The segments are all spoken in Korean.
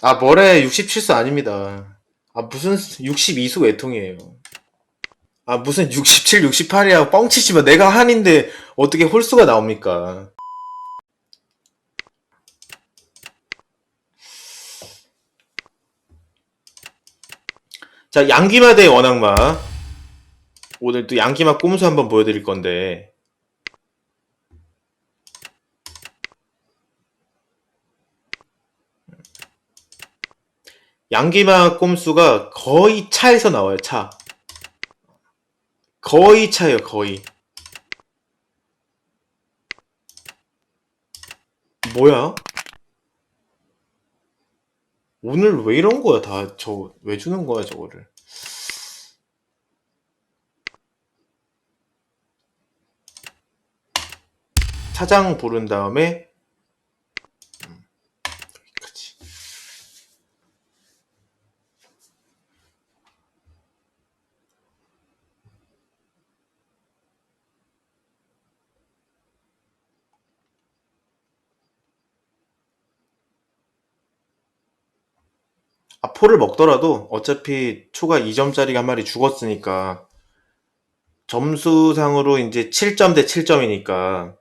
아, 뭐래, 67수 아닙니다. 아, 무슨 62수 외통이에요. 아, 무슨 67, 68이야. 뻥치지 마. 내가 한인데 어떻게 홀수가 나옵니까? 자, 양기마 대 원악마. 오늘 또 양기마 꼼수 한번 보여드릴 건데. 양기마 꼼수가 거의 차에서 나와요, 차. 거의 차예요, 거의. 뭐야? 오늘 왜 이런 거야, 다. 저, 왜 주는 거야, 저거를. 차장 부른 다음에, 아, 포를 먹더라도 어차피 초가 2점짜리가 한 마리 죽었으니까 점수상으로 이제 7점 대 7점이니까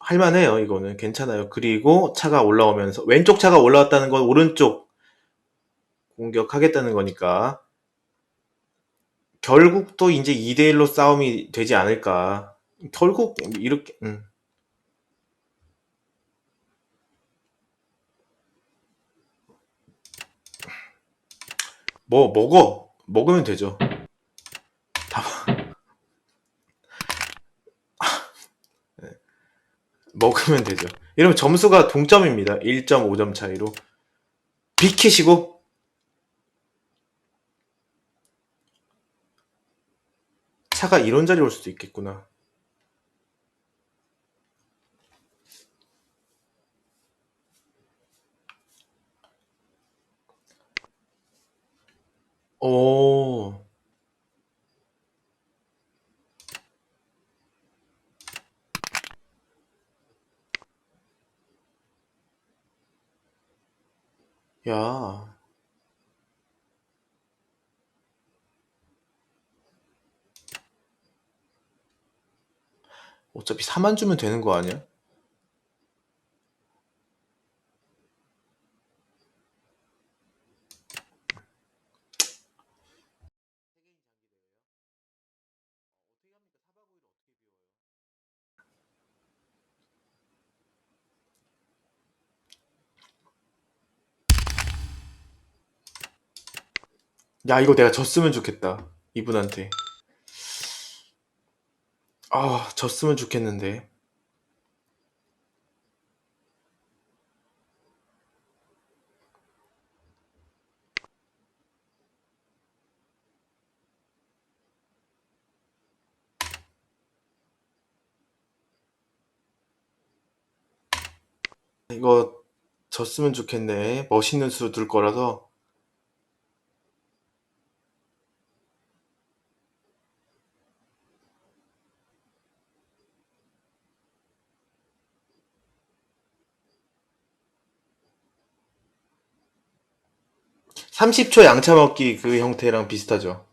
할만해요, 이거는. 괜찮아요. 그리고 차가 올라오면서, 왼쪽 차가 올라왔다는 건 오른쪽 공격하겠다는 거니까. 결국 또 이제 2대 1로 싸움이 되지 않을까. 결국 이렇게, 음. 뭐, 먹어. 먹으면 되죠. 다, 먹으면 되죠. 이러면 점수가 동점입니다. 1.5점 차이로. 비키시고, 차가 이런 자리 올 수도 있겠구나. 오, 야. 어차피 4만 주면 되는 거 아니야? 야, 이거 내가 졌으면 좋겠다. 이분한테. 아, 졌으면 좋겠는데. 이거 졌으면 좋겠네. 멋있는 수둘 거라서. 삼십 초 양차 먹기 그 형태랑 비슷하죠.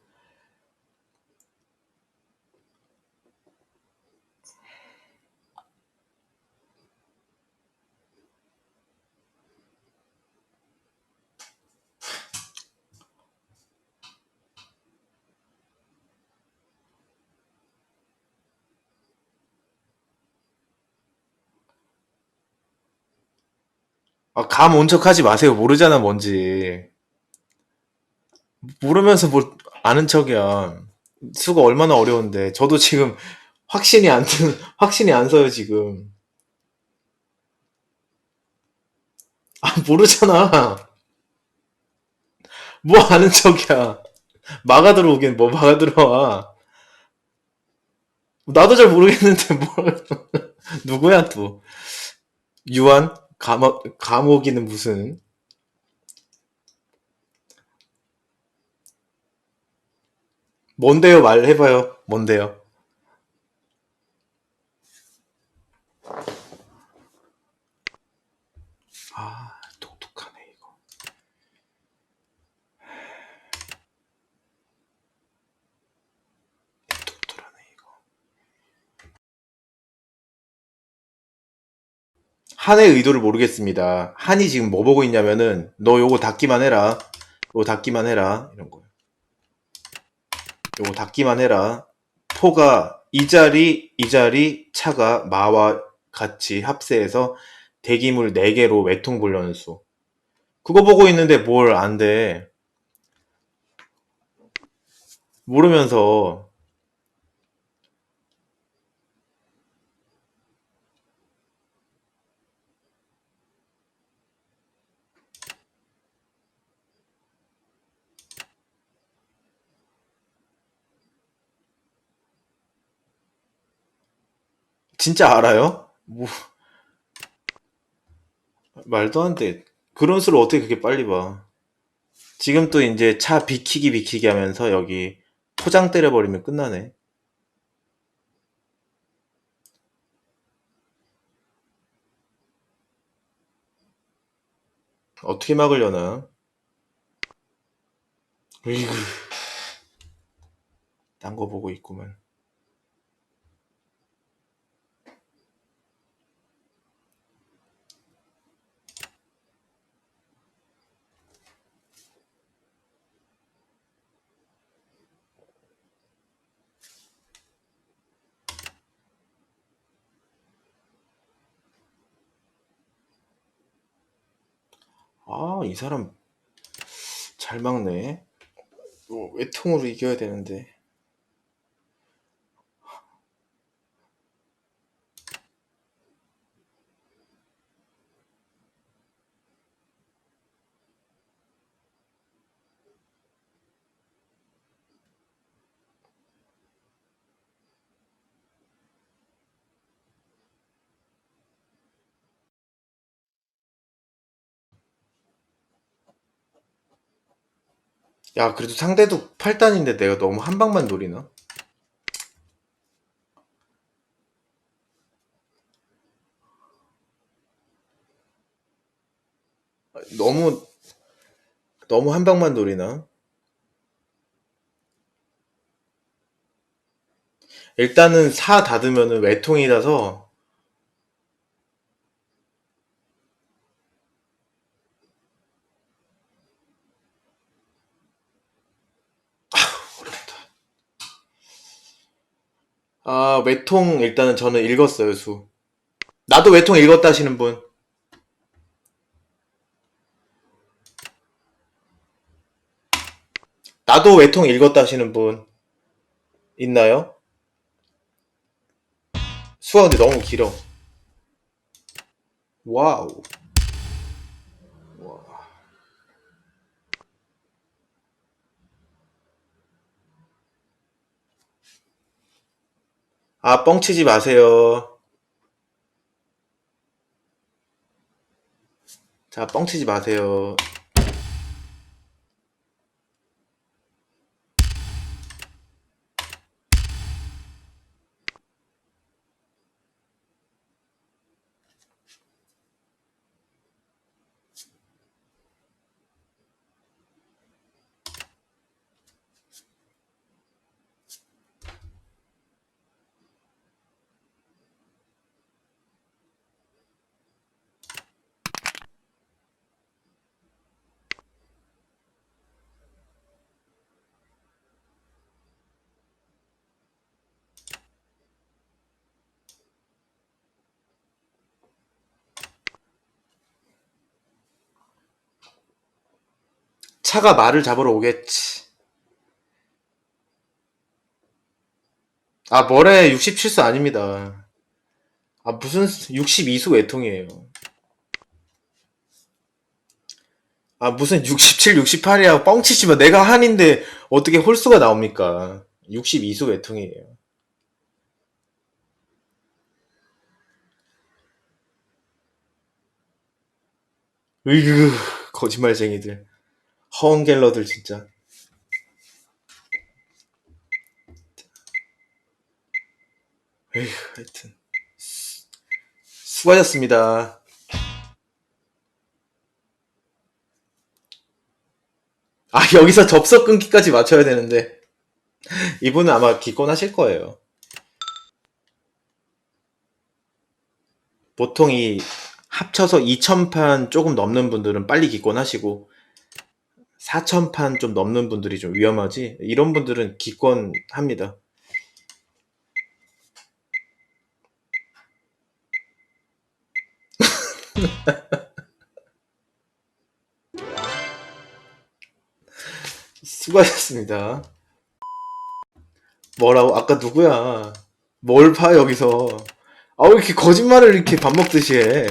아, 감 온 척 하지 마세요. 모르잖아, 뭔지. 모르면서 뭘 아는 척이야. 수가 얼마나 어려운데. 저도 지금 확신이 안, 드- 확신이 안 서요, 지금. 아, 모르잖아. 뭐 아는 척이야. 막아 들어오긴 뭐 막아 들어와. 나도 잘 모르겠는데 뭘. 누구야, 또. 유한? 감옥, 감옥이는 무슨. 뭔데요? 말해봐요. 뭔데요? 아, 독특하네, 이거. 독특하네, 이거. 한의 의도를 모르겠습니다. 한이 지금 뭐 보고 있냐면은, 너 요거 닫기만 해라. 요거 닫기만 해라. 이런 거. 요. 요거 닫기만 해라. 토가 이 자리 이 자리 차가 마와 같이 합세해서 대기물 4개로 외통 보려는 수. 그거 보고 있는데 뭘 안 돼. 모르면서 진짜 알아요? 뭐 말도 안 돼. 그런 수를 어떻게 그렇게 빨리 봐. 지금 또 이제 차 비키기 비키기 하면서 여기 포장 때려버리면 끝나네. 어떻게 막으려나? 으이구. 딴거 보고 있구만. 아, 이 사람 잘 막네. 이거 외통으로 이겨야 되는데. 야, 그래도 상대도 8단인데 내가 너무 한 방만 노리나? 너무, 너무 한 방만 노리나? 일단은 4 닫으면은 외통이라서 아, 외통 일단은 저는 읽었어요, 수. 나도 외통 읽었다 하시는 분. 나도 외통 읽었다 하시는 분. 있나요? 수가 근데 너무 길어. 와우. 아, 뻥치지 마세요. 자, 뻥치지 마세요. 차가 말을 잡으러 오겠지. 아, 뭐래, 67수 아닙니다. 아, 무슨 62수 외통이에요. 아, 무슨 67, 68이야. 뻥치지마. 내가 한인데 어떻게 홀수가 나옵니까? 62수 외통이에요. 으이그, 거짓말쟁이들. 허언갤러들, 진짜. 에휴, 하여튼. 수고하셨습니다. 아, 여기서 접속 끊기까지 맞춰야 되는데. 이분은 아마 기권하실 거예요. 보통 이 합쳐서 2,000판 조금 넘는 분들은 빨리 기권하시고 4,000판 좀 넘는 분들이 좀 위험하지 이런 분들은 기권합니다. 수고하셨습니다. 뭐라고? 아까 누구야? 뭘 파, 여기서? 아, 왜 이렇게 거짓말을 이렇게 밥 먹듯이 해?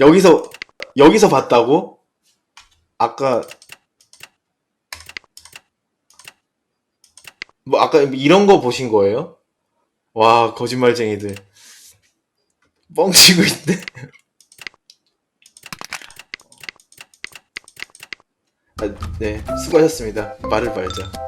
여기서, 여기서 봤다고? 아까, 뭐, 아까 이런 거 보신 거예요? 와, 거짓말쟁이들. 뻥치고 있네. 아, 네, 수고하셨습니다. 말을 말자.